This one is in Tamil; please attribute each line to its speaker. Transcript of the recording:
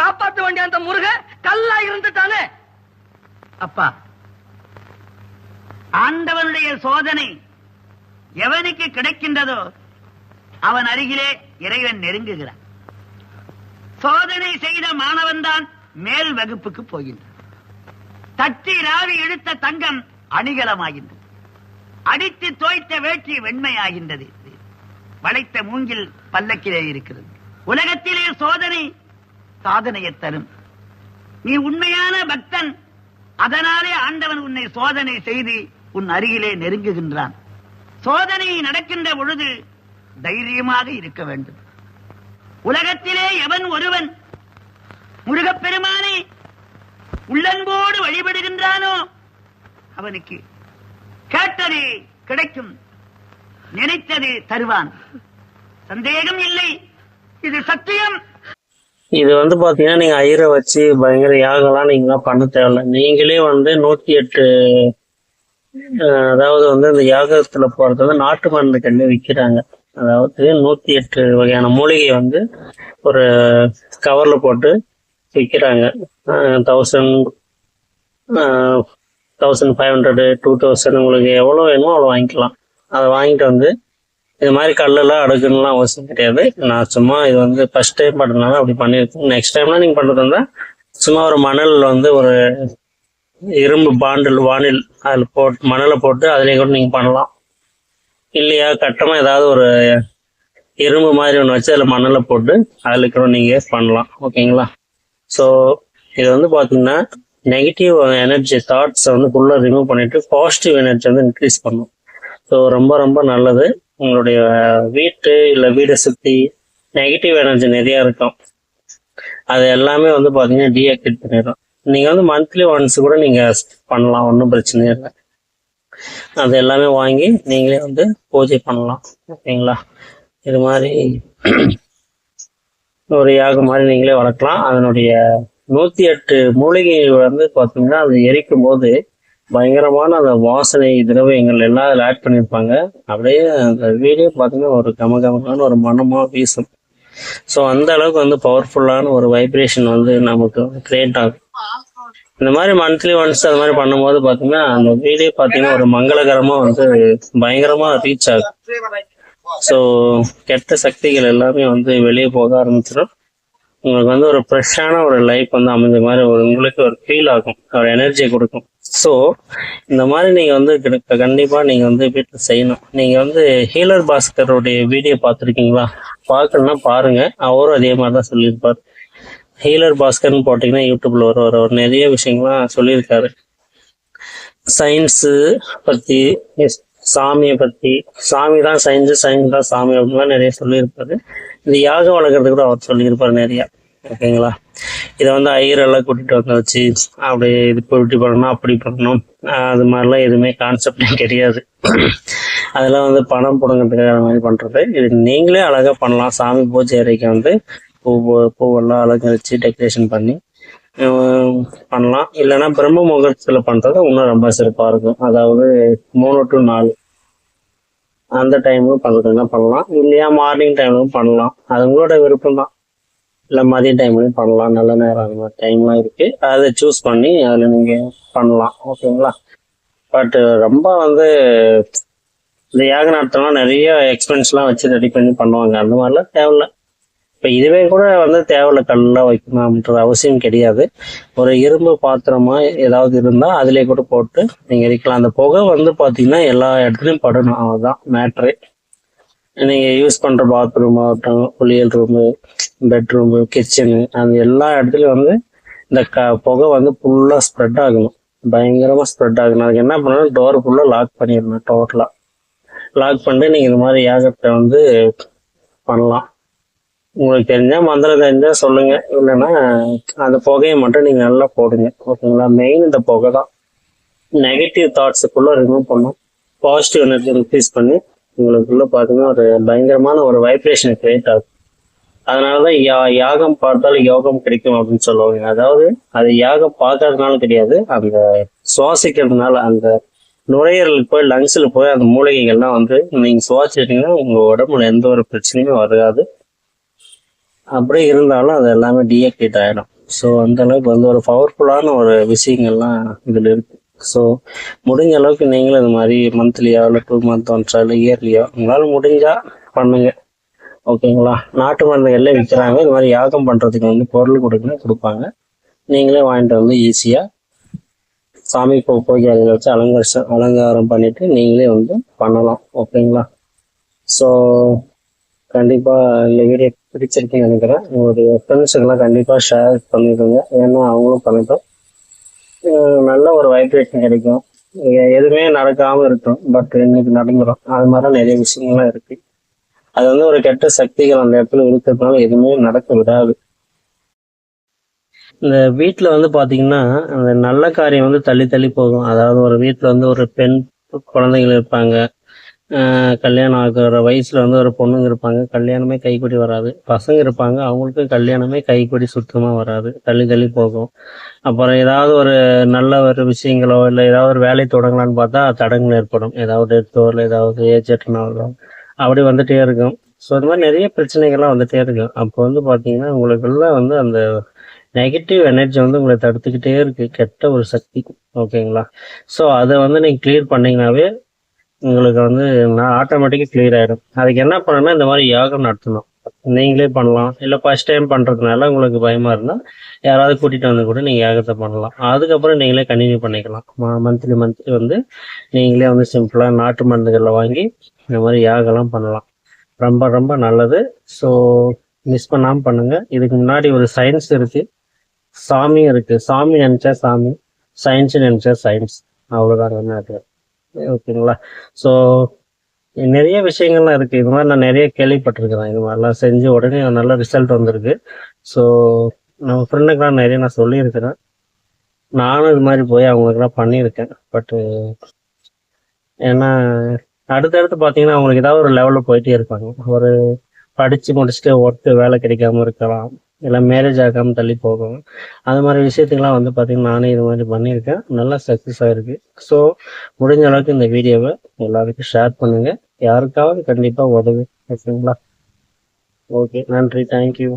Speaker 1: காப்பாத்த வேண்டிய அந்த முருக கல்லா இருந்துட்டானே.
Speaker 2: அப்பா ஆண்டவனுடைய சோதனை எவனுக்கு கிடைக்கின்றதோ அவன் அருகிலே இறைவன் நெருங்குகிறான். சோதனை செய்த மாணவன் தான் மேல் வகுப்புக்கு போகின்றான். தட்டி ராவி இழுத்த தங்கம் அணிகலமாகின்றது. அடித்து தோய்த்த வேட்டி வெண்மையாகின்றது. வளைத்த மூங்கில் பல்லக்கிலே இருக்கிறது. உலகத்திலே சோதனை சாதனையை தரும். நீ உண்மையான பக்தன் அதனாலே ஆண்டவன் உன்னை சோதனை செய்து உன் அருகிலே நெருங்குகின்றான். சோதனை நடக்கின்ற பொழுது தைரியமாக இருக்க வேண்டும். உலகத்திலே எவன் ஒருவன் முருகப்பெருமானை உள்ளன்போடு வழிபடுகின்றானோ அவனுக்கு கேட்டது கிடைக்கும் நினைத்தது தருவான். சந்தேகம் இல்லை இது சத்தியம்.
Speaker 3: இது வந்து பாத்தீங்கன்னா நீங்க ஐயரை வச்சு பயங்கர யாகம்லாம் நீங்களாம் பண்ண தேவையில்ல. நீங்களே வந்து நூத்தி எட்டு அதாவது வந்து இந்த யாகத்துல போறது வந்து நாட்டு மருந்து கண்டு விற்கிறாங்க அதாவது நூத்தி எட்டு வகையான மூலிகை வந்து ஒரு கவர்ல போட்டு விற்கிறாங்க thousand thousand five hundred two thousand உங்களுக்கு எவ்வளோ வேணுமோ அவ்வளோ வாங்கிக்கலாம். அதை வாங்கிட்டு வந்து இது மாதிரி கல்லெல்லாம் அடுக்குன்னுலாம் அவசியம் கிடையாது. நான் சும்மா இது வந்து ஃபர்ஸ்ட் டைம் பண்ணுறதுனால அப்படி பண்ணியிருக்கேன் நெக்ஸ்ட் டைம்லாம் நீங்கள் பண்ணுறது இருந்தால் சும்மா ஒரு மணல் வந்து ஒரு இரும்பு பாண்டில் வானில் அதில் போட்டு மணலை போட்டு அதிலே கூட நீங்கள் பண்ணலாம். இல்லையா கட்டமாக ஏதாவது ஒரு இரும்பு மாதிரி ஒன்று வச்சு அதில் மணலை போட்டு அதில் கூட நீங்கள் பண்ணலாம். ஓகேங்களா? ஸோ இது வந்து பார்த்தீங்கன்னா நெகட்டிவ் எனர்ஜி தாட்ஸை வந்து ஃபுல்லாக ரிமூவ் பண்ணிட்டு பாசிட்டிவ் எனர்ஜி வந்து இன்க்ரீஸ் பண்ணும். ஸோ ரொம்ப ரொம்ப நல்லது. உங்களுடைய வீட்டு இல்லை வீடை சுற்றி நெகட்டிவ் எனர்ஜி நிறையா இருக்கும். அது எல்லாமே வந்து பார்த்தீங்கன்னா டீஆக்டிவேட் பண்ணிடும் நீங்கள் வந்து மந்த்லி ஒன்ஸ் கூட நீங்கள் பண்ணலாம் ஒன்றும் பிரச்சனை இல்லை. அது எல்லாமே வாங்கி நீங்களே வந்து பூஜை பண்ணலாம். ஓகேங்களா? இது மாதிரி ஒரு யாகம் மாதிரி நீங்களே வளர்க்கலாம். அதனுடைய நூற்றி எட்டு மூலிகை வந்து பார்த்தீங்கன்னா அது எரிக்கும் போது பயங்கரமான அந்த வாசனை திரவியங்கள் எல்லாம் அதில் ஆட் பண்ணியிருப்பாங்க அப்படியே அந்த வீடியோ பார்த்தீங்கன்னா ஒரு கமகமக்கான ஒரு மனமாக வீசும். ஸோ அந்த அளவுக்கு வந்து பவர்ஃபுல்லான ஒரு வைப்ரேஷன் வந்து நமக்கு கிரியேட் ஆகும். இந்த மாதிரி மந்த்லி ஒன்ஸ் அது மாதிரி பண்ணும்போது பார்த்தீங்கன்னா அந்த வீடியோ பார்த்தீங்கன்னா ஒரு மங்களகரமாக வந்து பயங்கரமாக ரீச் ஆகும். ஸோ கெட்ட சக்திகள் எல்லாமே வந்து வெளியே போக ஆரம்பிச்சிடும் உங்களுக்கு வந்து ஒரு ஃப்ரெஷ்ஷான ஒரு லைஃப் வந்து அமைஞ்ச மாதிரி ஒரு உங்களுக்கு ஒரு ஃபீல் ஆகும். ஒரு எனர்ஜியை கொடுக்கும். ஸோ இந்த மாதிரி நீங்கள் வந்து கண்டிப்பாக நீங்கள் வந்து வீட்டில் செய்யணும். நீங்கள் வந்து ஹீலர் பாஸ்கருடைய வீடியோ பார்த்துருக்கீங்களா? பார்க்கணுன்னா பாருங்கள் அவரும் அதே மாதிரி தான் சொல்லியிருப்பார். ஹீலர் பாஸ்கர்னு போட்டிங்கன்னா யூடியூப்பில் வர ஒரு ஒரு நிறைய விஷயங்கள்லாம் சொல்லியிருக்காரு. சயின்ஸு பற்றி சாமியை பற்றி சாமி தான் சயின்ஸு சயின்ஸ் தான் சாமி அப்படின்லாம் நிறைய சொல்லியிருப்பாரு. இந்த யாகம் வளர்க்குறது கூட அவர் சொல்லியிருப்பார் நிறையா. ஓகேங்களா இதை வந்து ஐயரெல்லாம் கூட்டிகிட்டு வந்து வச்சு அப்படி இது இப்படி பண்ணணும் அப்படி பண்ணணும். அது மாதிரிலாம் எதுவுமே கான்செப்டே கிடையாது. அதெல்லாம் வந்து பணம் புடுங்கிறதுக்காக மாதிரி பண்ணுறது இது நீங்களே அழகாக பண்ணலாம். சாமி பூஜை அறைக்கு வந்து பூ பூவெல்லாம் அலங்கரித்து டெக்கரேஷன் பண்ணி. பண்ணலாம். இல்லைன்னா பிரம்ம முகூர்த்தத்தில் பண்ணுறது இன்னும் ரொம்ப சிறப்பாக இருக்கும். அதாவது மூணு டு நாலு. அந்த டைமும் பண்ணுறதுனா பண்ணலாம். இல்லையா மார்னிங் டைமும் பண்ணலாம். அது உங்களோட விருப்பம் தான். இல்லை மதிய டைம்லையும் பண்ணலாம். நல்ல நேரம் அந்த மாதிரி டைம்லாம் இருக்குது அதை சூஸ் பண்ணி அதில் நீங்கள் பண்ணலாம். ஓகேங்களா? பட் ரொம்ப வந்து இந்த யாக நடத்தலாம் நிறைய எக்ஸ்பென்ஸ்லாம் வச்சு ரெடி பண்ணி பண்ணுவாங்க. அந்த மாதிரிலாம் தேவையில்ல. இப்போ இதுவே கூட வந்து தேவையில்ல கல்லாம் வைக்கணும் அப்படின்ற அவசியம் கிடையாது. ஒரு இரும்பு பாத்திரமா ஏதாவது இருந்தால் அதிலே கூட போட்டு நீங்கள் எரிக்கலாம். அந்த புகை வந்து பார்த்தீங்கன்னா எல்லா இடத்துலையும் படணும். அதுதான் மேட்ரு நீங்கள் யூஸ் பண்ணுற பாத்ரூம் ஆகட்டும் குளியல் ரூமு பெட்ரூமு கிச்சனு அந்த எல்லா இடத்துலையும் வந்து இந்த க புகை வந்து ஃபுல்லாக ஸ்ப்ரெட் ஆகணும். பயங்கரமாக ஸ்ப்ரெட் ஆகணும். அதுக்கு என்ன பண்ணணும்? டோர் ஃபுல்லாக லாக் பண்ணிடணும் டோட்டலாக லாக் பண்ணிட்டு நீங்கள் இந்த மாதிரி ஏகத்தை வந்து பண்ணலாம். உங்களுக்கு தெரிஞ்சா மந்திரம் தெரிஞ்சா சொல்லுங்க. இல்லைன்னா அந்த புகையை மட்டும் நீங்க நல்லா போடுங்க. ஓகேங்களா? மெயின் இந்த புகை தான். நெகட்டிவ் தாட்ஸுக்குள்ள ரிமூவ் பண்ணும் பாசிட்டிவ் எனர்ஜி இன்க்ரீஸ் பண்ணி உங்களுக்குள்ள பார்த்தீங்கன்னா ஒரு பயங்கரமான ஒரு வைப்ரேஷன் கிரியேட் ஆகும். அதனாலதான் யா யாகம் பார்த்தாலும் யோகம் கிடைக்கும் அப்படின்னு சொல்லுவாங்க. அதாவது அது யாகம் பார்க்கறதுனால கிடையாது. அந்த சுவாசிக்கிறதுனால அந்த நுரையீரலுக்கு போய் லங்ஸில் போய் அந்த மூலிகைகள்லாம் வந்து நீங்கள் சுவாசிச்சிட்டிங்கன்னா உங்கள் உடம்புல எந்த ஒரு பிரச்சனையும் வராது. அப்படியே இருந்தாலும் அது எல்லாமே டீஆக்டிவேட் ஆகிடும் ஸோ அந்த அளவுக்கு வந்து ஒரு பவர்ஃபுல்லான ஒரு விஷயங்கள்லாம் இதில் இருக்கு. ஸோ முடிஞ்ச அளவுக்கு நீங்களும் இது மாதிரி மந்த்லியோ இல்லை டூ மந்த் ஒன்ஸோ இல்லை இயர்லியோ உங்களால் முடிஞ்சால் பண்ணுங்க. ஓகேங்களா நாட்டு மருந்துகள்ல விற்கிறாங்க. இது மாதிரி யாகம் பண்ணுறதுக்கு வந்து பொருள் கொடுக்குன்னு கொடுப்பாங்க. நீங்களே வாங்கிட்டு வந்து ஈஸியாக சாமி பூ பூஜை வச்சு அலங்கரிச அலங்காரம் பண்ணிவிட்டு நீங்களே வந்து பண்ணலாம். ஓகேங்களா ஸோ கண்டிப்பாக இந்த வீடியோ பிடிச்சிருக்கேன் நினைக்கிறேன். உங்களுடைய ஃப்ரெண்ட்ஸுக்கெல்லாம் கண்டிப்பாக ஷேர் பண்ணிடுங்க ஏன்னா அவங்களும் பண்ணிட்டோம். நல்ல ஒரு வைப்ரேஷன் கிடைக்கும். எதுவுமே நடக்காமல் இருக்கும் பட் இன்னைக்கு நடந்துடும் அது மாதிரி நிறைய விஷயங்கள்லாம் இருக்கு. அது வந்து ஒரு கெட்ட சக்திகள் அந்த இடத்துல இருக்கிறதுனால எதுவுமே நடக்க விடாது. இந்த வீட்டில் வந்து பார்த்தீங்கன்னா அந்த நல்ல காரியம் வந்து தள்ளி தள்ளி போகும். அதாவது ஒரு வீட்டில் வந்து ஒரு பெண் குழந்தைகள் இருப்பாங்க. கல்யாணம் ஆகிற வயசில் வந்து ஒரு பொண்ணுங்க இருப்பாங்க. கல்யாணமே கைக்கூடி வராது. பசங்க இருப்பாங்க. அவங்களுக்கு கல்யாணமே கைக்கூடி சுத்தமாக வராது. தள்ளி தள்ளி போகும். அப்புறம் ஏதாவது ஒரு நல்ல ஒரு விஷயங்களோ இல்லை ஏதாவது ஒரு வேலை தொடங்கலான்னு பார்த்தா தடங்கள் ஏற்படும். ஏதாவது டெத்தோ இல்லை ஏதாவது ஏஜெட்னாலோ அப்படி வந்துட்டே இருக்கும். ஸோ இந்த மாதிரி நிறைய பிரச்சனைகள்லாம் வந்துட்டே இருக்கும். அப்போ வந்து பார்த்தீங்கன்னா உங்களுக்குள்ள வந்து அந்த நெகட்டிவ் எனர்ஜி வந்து உங்களை தடுத்துக்கிட்டே இருக்கு. கெட்ட ஒரு சக்தி. ஓகேங்களா ஸோ அதை வந்து நீங்கள் கிளியர் பண்ணிங்கனாவே உங்களுக்கு வந்து நான் ஆட்டோமேட்டிக்காக கிளியர் ஆகிடும் அதுக்கு என்ன பண்ணணும்னா இந்த மாதிரி யாகம் நடத்தணும். நீங்களே பண்ணலாம். இல்லை ஃபர்ஸ்ட் டைம் பண்ணுறதுனால உங்களுக்கு பயமாக இருந்தால் யாராவது கூட்டிகிட்டு வந்து கூட நீங்கள் யாகத்தை பண்ணலாம். அதுக்கப்புறம் நீங்களே கண்டினியூ பண்ணிக்கலாம். மந்த்லி மந்த்லி வந்து நீங்களே வந்து சிம்பிளாக நாட்டு மருந்துகளில் வாங்கி இந்த மாதிரி யாகலாம் பண்ணலாம். ரொம்ப ரொம்ப நல்லது. ஸோ மிஸ் பண்ணாமல் பண்ணுங்கள் இதுக்கு முன்னாடி ஒரு சயின்ஸ் இருக்குது சாமியும் இருக்குது சாமி நினச்சா சாமி சயின்ஸ் நினச்சா சயின்ஸ் அவ்வளோதான் என்ன இருக்குது ஓகேங்களா? ஸோ நிறைய விஷயங்கள்லாம் இருக்குது இது மாதிரி நான் நிறைய கேள்விப்பட்டிருக்கிறேன். இது மாதிரிலாம் செஞ்சு உடனே நல்ல ரிசல்ட் வந்திருக்கு. ஸோ நம்ம ஃப்ரெண்டுக்கெலாம் நிறைய நான் சொல்லியிருக்கிறேன். நானும் இது மாதிரி போய் அவங்களுக்குலாம் பண்ணியிருக்கேன். பட்டு ஏன்னா அடுத்தடுத்து பார்த்தீங்கன்னா அவங்களுக்கு ஏதாவது ஒரு லெவலில் போயிட்டே இருப்பாங்க. ஒரு படித்து முடிச்சுட்டு ஒர்க்கு வேலை கிடைக்காம இருக்கலாம். இல்லை மேரேஜ் ஆகாமல் தள்ளி போகும். அது மாதிரி விஷயத்துக்கெல்லாம் வந்து பார்த்தீங்கன்னா நானே இது மாதிரி பண்ணியிருக்கேன். நல்லா சக்ஸஸ் ஆகிருக்கு ஸோ முடிஞ்ச அளவுக்கு இந்த வீடியோவை எல்லாருக்கும் ஷேர் பண்ணுங்கள் யாருக்காவது கண்டிப்பாக உதவி ஓகேங்களா ஓகே நன்றி தேங்க்யூ